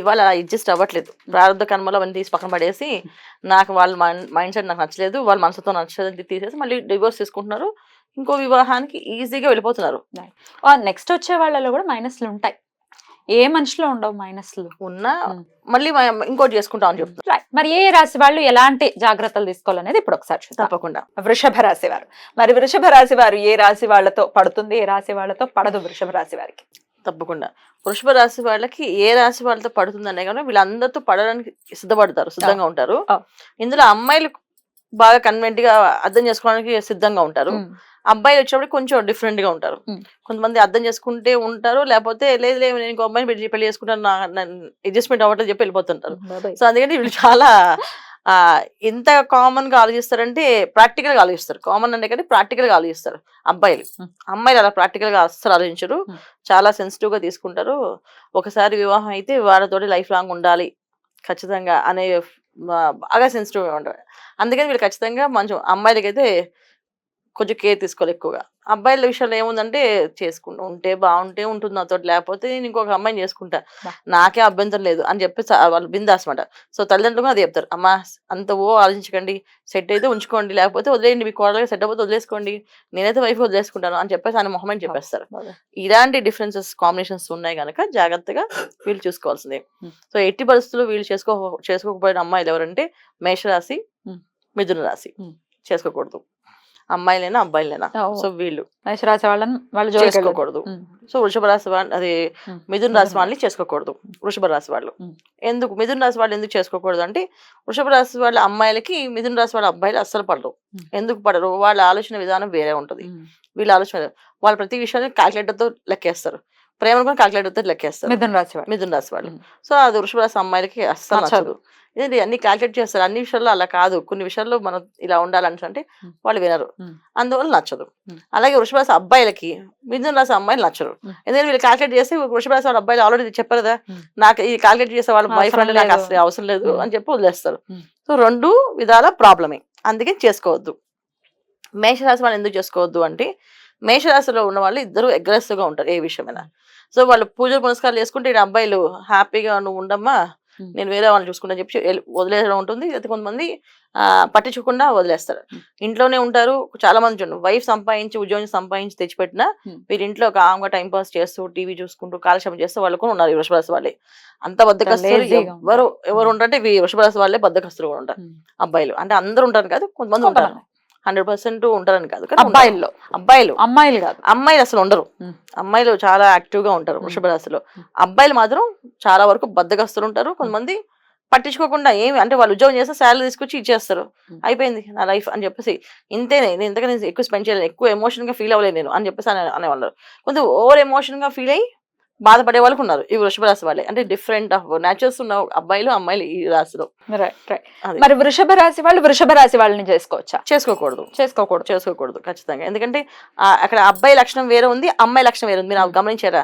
ఇవాళ అలా అడ్జస్ట్ అవ్వట్లేదు. ప్రారంభ కర్మలో అవన్నీ తీసి పక్కన పడేసి నాకు వాళ్ళ మైండ్ సెట్ నాకు నచ్చలేదు వాళ్ళ మనసుతో నచ్చలేదు అని తీసేసి మళ్ళీ డివోర్స్ తీసుకుంటున్నారు ఇంకో వివాహానికి ఈజీగా వెళ్ళిపోతున్నారు. నెక్స్ట్ వచ్చే వాళ్ళలో కూడా మైనస్లు ఉంటాయి. ఏ మనిషిలో ఉండవు మైనస్లు ఉన్నా. మళ్ళీ ఇంకోటి చేసుకుంటాం అని చెప్తున్నారు. మరి ఏ రాశి వాళ్ళు ఎలాంటి జాగ్రత్తలు తీసుకోవాలనేది ఇప్పుడు ఒకసారి తప్పకుండా. వృషభ రాశి వారు. మరి వృషభ రాశి వారు ఏ రాశి వాళ్ళతో పడుతుంది? ఏ రాశి వాళ్ళతో పడదు వృషభ రాశి వారికి? తప్పకుండా. వృషభ రాశి వాళ్ళకి ఏ రాశి వాళ్ళతో పడుతుందనే కానీ వీళ్ళందరితో పడడానికి సిద్ధపడతారు సిద్ధంగా ఉంటారు. ఇందులో అమ్మాయిలు బాగా కన్వెంట్గా అర్థం చేసుకోవడానికి సిద్ధంగా ఉంటారు. అబ్బాయిలు వచ్చినప్పుడు కొంచెం డిఫరెంట్గా ఉంటారు. కొంతమంది అర్థం చేసుకుంటే ఉంటారు లేకపోతే లేదు లేదు నేను ఇంకో అమ్మాయిని పెళ్ళి చేసుకుంటాను అడ్జస్ట్మెంట్ అవ్వట్లేదు చెప్పి వెళ్ళిపోతుంటారు. సో అందుకని వీళ్ళు చాలా ఎంత కామన్గా ఆలోచిస్తారంటే ప్రాక్టికల్గా ఆలోచిస్తారు. కామన్ అంటే కానీ ప్రాక్టికల్గా ఆలోచిస్తారు అబ్బాయిలు. అమ్మాయిలు అలా ప్రాక్టికల్గా అస్సలు ఆలోచించరు. చాలా సెన్సిటివ్గా తీసుకుంటారు. ఒకసారి వివాహం అయితే వాళ్ళతోటి లైఫ్ లాంగ్ ఉండాలి ఖచ్చితంగా అనే బాగా సెన్సిటివ్గా ఉంటారు. అందుకని వీళ్ళు ఖచ్చితంగా మంచి అమ్మాయిలకైతే కొంచెం కేర్ తీసుకోవాలి ఎక్కువగా. అబ్బాయిల విషయంలో ఏముందంటే చేసుకుంటూ ఉంటే బాగుంటే ఉంటుంది నాతో లేకపోతే నేను ఇంకొక అమ్మాయిని చేసుకుంటా. నాకే అభ్యంతరం లేదు అని చెప్పి వాళ్ళు బిందాస్ మాట. సో తల్లిదండ్రులు కూడా అది చెప్తారు. అమ్మా అంత ఓ ఆలోచించకండి. సెట్ అయితే ఉంచుకోండి. లేకపోతే వదిలేయండి. మీ కోడలుగా సెట్ అయిపోతే వదిలేసుకోండి. నేనైతే వైఫ్ వదిలేసుకుంటాను అని చెప్పేసి ఆయన మొహమ్మని చెప్పేస్తారు. ఇలాంటి డిఫరెన్సెస్ కాంబినేషన్స్ ఉన్నాయి కనుక జాగ్రత్తగా వీళ్ళు చూసుకోవాల్సిందే. సో ఎట్టి పరిస్థితుల్లో వీళ్ళు చేసుకో చేసుకోకపోయిన అమ్మాయిలు ఎవరంటే మేషరాశి. మిథున రాశి. చేసుకోకూడదు. అమ్మాయిలైనా అబ్బాయిలైనా. సో వీళ్ళు మేషరాశి వాళ్ళని వాళ్ళు. చేసుకోకూడదు. సో వృషభ రాశి వాళ్ళు అది. మిథున రాశి వాళ్ళని చేసుకోకూడదు వృషభ రాశి వాళ్ళు. ఎందుకు మిథున రాశి వాళ్ళు ఎందుకు చేసుకోకూడదు అంటే వృషభ రాశి వాళ్ళ అమ్మాయిలకి మిథున రాశి వాళ్ళ అబ్బాయిలు అస్సలు పడరు. ఎందుకు పడరు వాళ్ళ ఆలోచన విధానం వేరే ఉంటుంది. వీళ్ళ ఆలోచన. వాళ్ళు ప్రతి విషయాన్ని calculator తో లెక్కేస్తారు ప్రేమను కూడా calculator తో లెక్కేస్తారు మిథున రాశి వాళ్ళు మిథున రాశి వాళ్ళు. సో అది వృషభ రాశి అమ్మాయిలకి అస్సలు నచ్చదు. ఇదేంటి అన్ని క్యాల్కులేట్ చేస్తారు అన్ని విషయాల్లో అలా కాదు కొన్ని విషయాల్లో మనం ఇలా ఉండాలని అంటే. వాళ్ళు వినరు. అందువల్ల నచ్చదు. అలాగే వృషభ రాశి అబ్బాయిలకి మిథున రాశి అమ్మాయిలు నచ్చరు. ఎందుకంటే వీళ్ళు క్యాల్కులేట్ చేస్తే వృషభ రాశి వాళ్ళ అబ్బాయిలు ఆల్రెడీ చెప్పారు కదా. నాకు ఈ క్యాల్కులేట్ చేసే వాళ్ళ బాయ్ అవసరం ఫ్రెండ్ నాకు లేదు. అసలు అవసరం లేదు. అని చెప్పి వదిలేస్తారు. సో రెండు విధాల ప్రాబ్లమే అందుకే చేసుకోవద్దు మేషరాశి వాళ్ళు ఎందుకు చేసుకోవద్దు అంటే మేషరాశిలో ఉన్న వాళ్ళు ఇద్దరు aggressive గా ఉంటారు ఏ విషయమైనా సో వాళ్ళు పూజలు పునస్కారాలు చేసుకుంటే ఈ అబ్బాయిలు హ్యాపీగా నువ్వు ఉండమ్మా. నేను వేరే వాళ్ళని చూసుకుంటా చెప్పి వదిలేయడం ఉంటుంది అయితే కొంతమంది ఆ, పట్టించకుండా వదిలేస్తారు. ఇంట్లోనే ఉంటారు చాలా మంది చూడండి వైఫ్ సంపాదించి ఉద్యోగం సంపాదించి తెచ్చిపెట్టినా. వీరి ఇంట్లో కామ్గా టైం పాస్ చేస్తూ టీవీ చూసుకుంటూ కాలక్షేపం చేస్తూ వాళ్ళు కూడా ఉన్నారు ఈ వృషభరాశి వాళ్ళే అంత బద్దకస్తులు ఎవరు. ఎవరు. ఉంటారంటే వృషభరాశి వాళ్ళే బద్దకస్తులు కూడా ఉంటారు. అబ్బాయిలు అంటే అందరూ ఉంటారు కాదు కొంతమంది ఉంటారు. హండ్రెడ్ పర్సెంట్ ఉంటారని కాదు కానీ. అబ్బాయిల్లో అబ్బాయిలు అమ్మాయిలు కాదు అమ్మాయిలు అసలు ఉండరు. అమ్మాయిలు చాలా యాక్టివ్గా ఉంటారు. వృషభ రాశిలో. అబ్బాయిలు మాత్రం చాలా వరకు బద్దకస్తులు ఉంటారు కొంతమంది పట్టించుకోకుండా ఏమి అంటే వాళ్ళు ఉద్యోగం చేస్తే శాలరీ తీసుకొచ్చి ఇచ్చేస్తారు. అయిపోయింది నా లైఫ్ అని చెప్పేసి ఇంతేనే నేను ఇంతకనే ఎక్కువ స్పెండ్ చేయలేను ఎక్కువ ఎమోషన్గా ఫీల్ అవ్వలేదు నేను అని చెప్పేసి అనే అనేవాళ్ళు కొంచెం ఓవర్ ఎమోషన్గా ఫీల్ అయ్యి బాధపడే వాళ్ళకు ఉన్నారు. ఈ వృషభ రాశి వాళ్ళే. అంటే డిఫరెంట్ ఆఫ్ న్యాచురల్స్ ఉన్న అబ్బాయిలు అమ్మాయిలు ఈ రాశిలో. మరి వృషభ రాశి వాళ్ళు వృషభ రాశి వాళ్ళని చేసుకోవచ్చా? చేసుకోకూడదు. చేసుకోకూడదు. చేసుకోకూడదు ఖచ్చితంగా. ఎందుకంటే అక్కడ అబ్బాయి లక్షణం వేరే ఉంది అమ్మాయి లక్షణం వేరే ఉంది. మీరు. గమనించారా?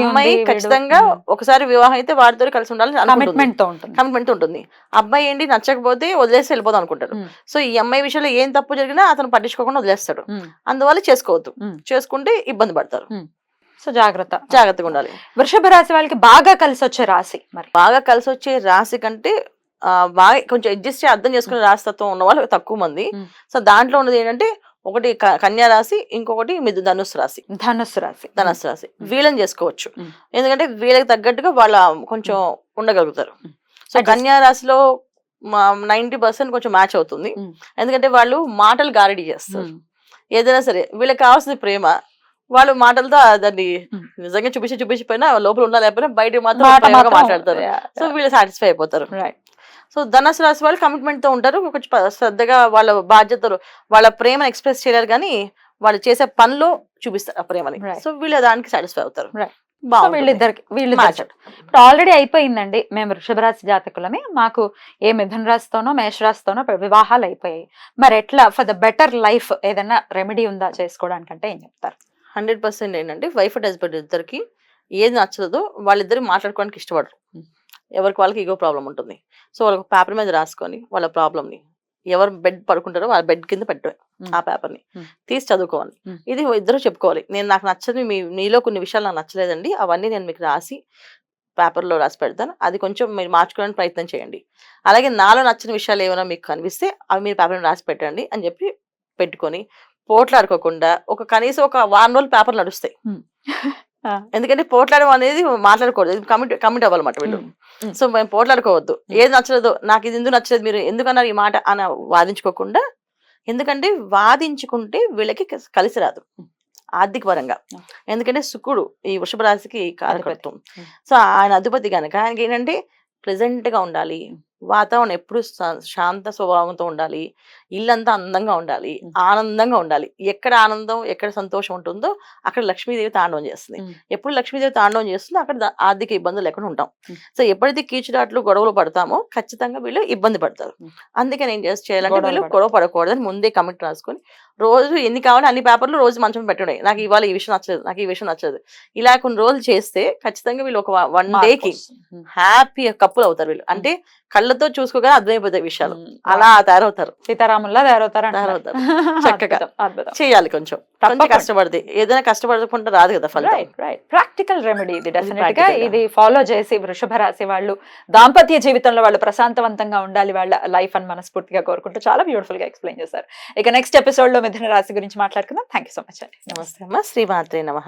అమ్మాయి ఖచ్చితంగా ఒకసారి వివాహం అయితే వాడితో కలిసి ఉండాలని కమిట్మెంట్తో ఉంటుంది. కమిట్మెంట్ ఉంటుంది. అబ్బాయి ఏంటి నచ్చకపోతే వదిలేసి వెళ్ళిపోదాం అనుకుంటాడు ఉమ్. సో ఈ అమ్మాయి విషయంలో ఏం తప్పు జరిగినా అతను పట్టించుకోకుండా వదిలేస్తాడు. అందువల్ల చేసుకోవద్దు. చేసుకుంటే ఇబ్బంది పడతారు. సో జాగ్రత్త జాగ్రత్తగా ఉండాలి వృషభ రాశి వాళ్ళకి బాగా కలిసి వచ్చే రాశి మరి బాగా కలిసి వచ్చే రాశి కంటే బాగా కొంచెం అడ్జస్ట్ చేసి అర్థం చేసుకునే రాశి తత్వం ఉన్న వాళ్ళు తక్కువ మంది. సో దాంట్లో ఉన్నది ఏంటంటే ఒకటి కన్యా రాశి ఇంకొకటి మిథు ధనుస్సు రాశి ధనుస్సు రాశి ధనస్సు రాశి. వీళ్ళని చేసుకోవచ్చు. ఎందుకంటే వీళ్ళకి తగ్గట్టుగా వాళ్ళ కొంచెం ఉండగలుగుతారు. సో. కన్యా రాశిలో నైన్టీ పర్సెంట్ కొంచెం మ్యాచ్ అవుతుంది. ఎందుకంటే వాళ్ళు మాటలు గారడీ చేస్తారు. ఏదైనా సరే వీళ్ళకి కావాల్సింది ప్రేమ వాళ్ళు మాటలతో దాన్ని. నిజంగా చూపించి చూపించిపోయినా లోపల ఉన్నా లేకపోయినా బయట మాత్రం మాట్లాడతారు. సో వీళ్ళు సాటిస్ఫై అయిపోతారు. సో ధనస్సు రాశి వాళ్ళు కమిట్మెంట్తో ఉంటారు. కొంచెం శ్రద్ధగా వాళ్ళ బాధ్యతలు వాళ్ళ ప్రేమను ఎక్స్ప్రెస్ చేయలేరు కానీ వాళ్ళు చేసే పనిలో చూపిస్తారు ఆ ప్రేమని. సో వీళ్ళు దానికి సాటిస్ఫై అవుతారు. వీళ్ళిద్దరికి వీళ్ళు. ఇప్పుడు ఆల్రెడీ అయిపోయిందండి. మేము వృషభ రాశి జాతకులమే. మాకు ఏ మిథున రాశితోనో మేష రాశితోనో వివాహాలు అయిపోయాయి. మరి ఎట్లా ఫర్ ద బెటర్ లైఫ్ ఏదైనా రెమెడీ ఉందా చేసుకోవడానికంటే ఏం చెప్తారు? హండ్రెడ్ పర్సెంట్ ఏంటంటే వైఫ్ అండ్ హస్బెండ్ ఇద్దరికి ఏది నచ్చదో వాళ్ళిద్దరు మాట్లాడుకోవడానికి ఇష్టపడరు. ఎవరికి వాళ్ళకి ఈగో ప్రాబ్లం ఉంటుంది సో వాళ్ళకి పేపర్ మీద రాసుకొని వాళ్ళ problem ని ఎవరు బెడ్ పడుకుంటారో వాళ్ళ బెడ్ కింద Hmm. ఆ పేపర్ని Hmm. తీసి చదువుకోవాలి. ఇది ఇద్దరు చెప్పుకోవాలి నేను నాకు నచ్చదు మీ మీలో కొన్ని విషయాలు నాకు నచ్చలేదండి అవన్నీ నేను మీకు రాసి పేపర్లో రాసి పెడతాను అది కొంచెం మీరు మార్చుకోవడానికి ప్రయత్నం చేయండి అలాగే నాలో నచ్చిన విషయాలు ఏమైనా మీకు కనిపిస్తే అవి మీరు పేపర్ రాసి పెట్టండి అని చెప్పి పెట్టుకొని పోట్లాడుకోకుండా ఒక కనీసం ఒక వారం రోజులు పేపర్ నడుస్తాయి. ఎందుకంటే పోట్లాడడం అనేది మాట్లాడకూడదు కమిట్ కమిట్ అవ్వాలన్నమాట వీళ్ళు. సో మేము పోట్లాడుకోవద్దు. ఏది నచ్చలేదో నాకు ఇది ఎందుకు నచ్చలేదు మీరు ఎందుకన్నారు ఈ మాట అని వాదించుకోకుండా ఎందుకంటే వాదించుకుంటే వీళ్ళకి కలిసి రాదు. ఆర్థిక పరంగా. ఎందుకంటే శుక్రుడు ఈ వృషభ రాశికి కారకత్వం. సో ఆయన అధిపతి కనుక ఆయనకి ఏంటంటే ప్రెసెంట్గా ఉండాలి వాతావరణం ఎప్పుడు శాంత స్వభావంతో ఉండాలి ఇల్లంతా అందంగా ఉండాలి. ఆనందంగా ఉండాలి ఎక్కడ ఆనందం ఎక్కడ సంతోషం ఉంటుందో అక్కడ లక్ష్మీదేవి తాండవం చేస్తుంది. ఎప్పుడు లక్ష్మీదేవి తాండవం చేస్తుందో అక్కడ ఆర్థిక ఇబ్బందులు లేకుండా ఉంటాం. సో ఎప్పుడైతే కీచుడాట్లు గొడవలు పడతామో ఖచ్చితంగా వీళ్ళు ఇబ్బంది పడతారు. అందుకే నేను చేసి చేయాలంటే వీళ్ళు. గొడవ పడకూడదని ముందే కమిట్ రాసుకొని రోజు ఎన్ని కావాలి అన్ని పేపర్లు రోజు మంచం పెట్టడం నాకు ఇవాళ ఈ విషయం నచ్చలేదు నాకు ఈ విషయం నచ్చలేదు ఇలా కొన్ని రోజులు చేస్తే ఖచ్చితంగా వీళ్ళు ఒక వన్ డేకి. హ్యాపీ కప్పులు అవుతారు వీళ్ళు అంటే కళ్ళతో చూసుకోగానే అర్థమైపోతాయి విషయాలు. అలా తయారవుతారు సీతారాముల్లా తయారవుతారు. తయారవుతారు. చక్కగా. చేయాలి కొంచెం కొంచెం. కష్టపడితే ఏదైనా కష్టపడకుండా రాదు కదా ఫలితం రైట్ రైట్ ప్రాక్టికల్ రెమెడీ ఇది డెఫినెట్గా. ఇది ఫాలో చేసి వృషభ రాశి వాళ్ళు దాంపత్య జీవితంలో వాళ్ళు ప్రశాంతవంతంగా ఉండాలి వాళ్ళ లైఫ్ అని మనస్ఫూర్తిగా కోరుకుంటూ చాలా బ్యూటిఫుల్గా ఎక్స్ప్లెయిన్ చేశారు ఇక నెక్స్ట్ ఎపిసోడ్లో మిథున రాశి గురించి మాట్లాడుకుందాం థ్యాంక్ యూ సో మచ్ అండి నమస్తే అమ్మ శ్రీమాత్రే నమ